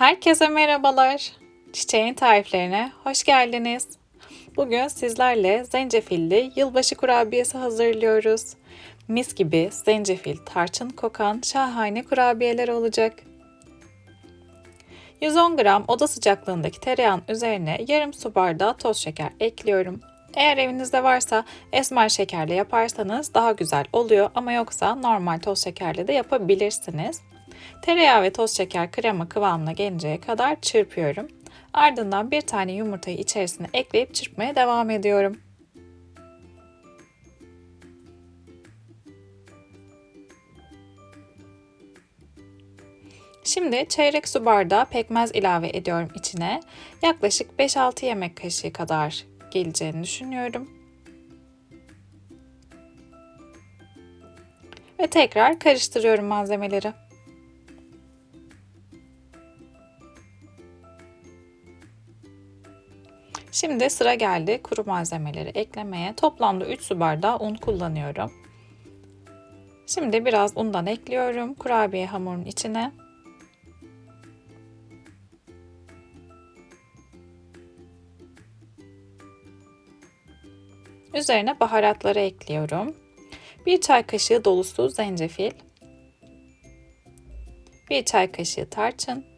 Herkese merhabalar. Çiçeğin tariflerine hoş geldiniz. Bugün sizlerle zencefilli yılbaşı kurabiyesi hazırlıyoruz. Mis gibi zencefil, tarçın kokan şahane kurabiyeler olacak. 110 gram oda sıcaklığındaki tereyağın üzerine yarım su bardağı toz şeker ekliyorum. Eğer evinizde varsa esmer şekerle yaparsanız daha güzel oluyor ama yoksa normal toz şekerle de yapabilirsiniz. Tereyağı ve toz şeker krema kıvamına gelinceye kadar çırpıyorum. Ardından bir tane yumurtayı içerisine ekleyip çırpmaya devam ediyorum. Şimdi çeyrek su bardağı pekmez ilave ediyorum içine. Yaklaşık 5-6 yemek kaşığı kadar geleceğini düşünüyorum. Ve tekrar karıştırıyorum malzemeleri. Şimdi sıra geldi kuru malzemeleri eklemeye. Toplamda 3 su bardağı un kullanıyorum. Şimdi biraz undan ekliyorum kurabiye hamurun içine. Üzerine baharatları ekliyorum. 1 çay kaşığı dolusu zencefil. 1 çay kaşığı tarçın.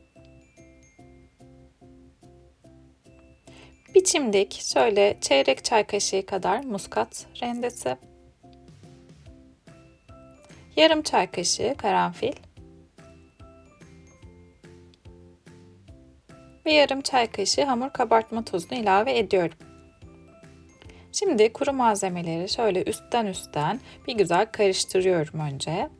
Bir çimdik şöyle çeyrek çay kaşığı kadar muskat rendesi. Yarım çay kaşığı karanfil. Ve yarım çay kaşığı hamur kabartma tozunu ilave ediyorum. Şimdi kuru malzemeleri şöyle üstten üstten bir güzel karıştırıyorum önce.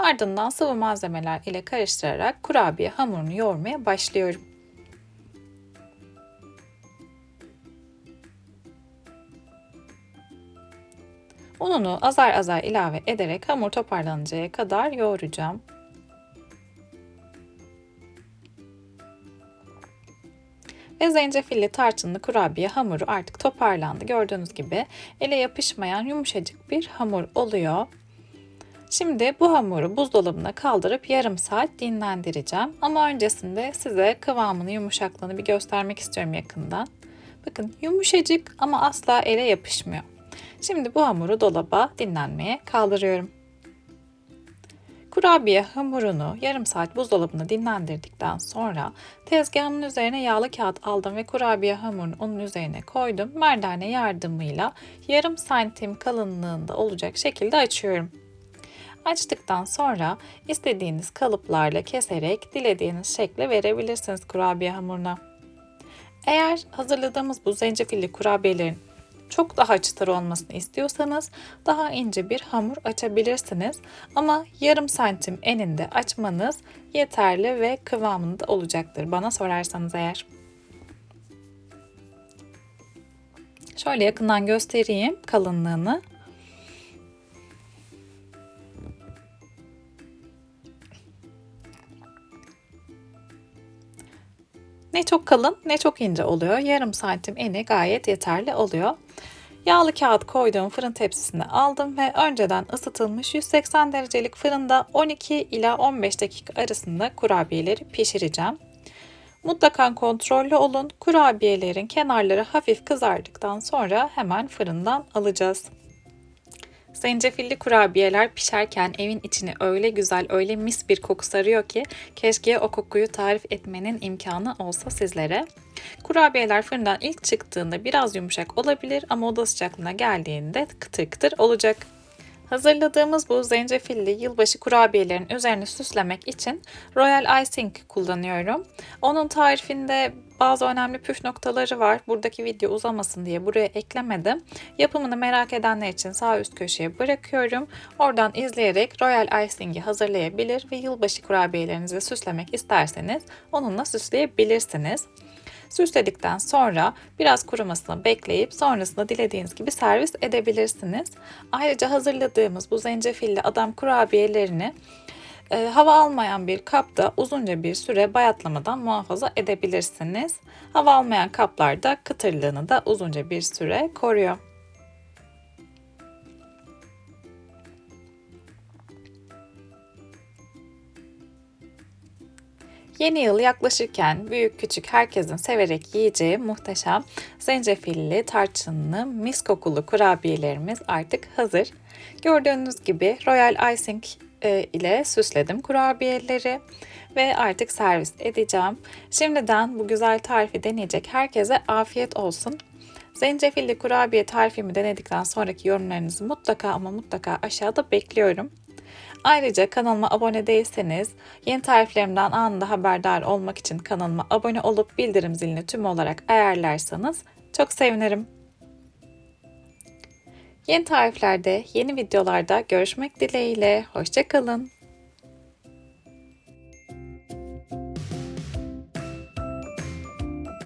Ardından sıvı malzemeler ile karıştırarak kurabiye hamurunu yoğurmaya başlıyorum. Ununu azar azar ilave ederek hamur toparlanıncaya kadar yoğuracağım. Ve zencefilli tarçınlı kurabiye hamuru artık toparlandı. Gördüğünüz gibi ele yapışmayan yumuşacık bir hamur oluyor. Şimdi bu hamuru buzdolabına kaldırıp yarım saat dinlendireceğim. Ama öncesinde size kıvamını, yumuşaklığını bir göstermek istiyorum yakından. Bakın yumuşacık ama asla ele yapışmıyor. Şimdi bu hamuru dolaba dinlenmeye kaldırıyorum. Kurabiye hamurunu yarım saat buzdolabında dinlendirdikten sonra tezgahımın üzerine yağlı kağıt aldım ve kurabiye hamurunu onun üzerine koydum. Merdane yardımıyla yarım santim kalınlığında olacak şekilde açıyorum. Açtıktan sonra istediğiniz kalıplarla keserek dilediğiniz şekle verebilirsiniz kurabiye hamuruna. Eğer hazırladığımız bu zencefilli kurabiyelerin çok daha çıtır olmasını istiyorsanız daha ince bir hamur açabilirsiniz. Ama yarım santim eninde açmanız yeterli ve kıvamında olacaktır bana sorarsanız eğer. Şöyle yakından göstereyim kalınlığını. Ne çok kalın ne çok ince oluyor. Yarım santim eni gayet yeterli oluyor. Yağlı kağıt koyduğum fırın tepsisine aldım ve önceden ısıtılmış 180 derecelik fırında 12 ila 15 dakika arasında kurabiyeleri pişireceğim. Mutlaka kontrollü olun. Kurabiyelerin kenarları hafif kızardıktan sonra hemen fırından alacağız. Zencefilli kurabiyeler pişerken evin içini öyle güzel, öyle mis bir koku sarıyor ki keşke o kokuyu tarif etmenin imkanı olsa sizlere. Kurabiyeler fırından ilk çıktığında biraz yumuşak olabilir ama oda sıcaklığına geldiğinde kıtır kıtır olacak. Hazırladığımız bu zencefilli yılbaşı kurabiyelerin üzerine süslemek için Royal Icing kullanıyorum. Onun tarifinde bazı önemli püf noktaları var. Buradaki video uzamasın diye buraya eklemedim. Yapımını merak edenler için sağ üst köşeye bırakıyorum. Oradan izleyerek Royal Icing'i hazırlayabilir ve yılbaşı kurabiyelerinizi süslemek isterseniz onunla süsleyebilirsiniz. Süsledikten sonra biraz kurumasını bekleyip sonrasında dilediğiniz gibi servis edebilirsiniz. Ayrıca hazırladığımız bu zencefilli adam kurabiyelerini e, hava almayan bir kapta uzunca bir süre bayatlamadan muhafaza edebilirsiniz. Hava almayan kaplarda kıtırlığını da uzunca bir süre koruyor. Yeni yıl yaklaşırken büyük küçük herkesin severek yiyeceği muhteşem zencefilli, tarçınlı, mis kokulu kurabiyelerimiz artık hazır. Gördüğünüz gibi Royal Icing e, ile süsledim kurabiyeleri ve artık servis edeceğim. Şimdiden bu güzel tarifi deneyecek herkese afiyet olsun. Zencefilli kurabiye tarifimi denedikten sonraki yorumlarınızı mutlaka ama mutlaka aşağıda bekliyorum. Ayrıca kanalıma abone değilseniz yeni tariflerimden anında haberdar olmak için kanalıma abone olup bildirim zilini tüm olarak ayarlarsanız çok sevinirim. Yeni tariflerde, yeni videolarda görüşmek dileğiyle. Hoşçakalın.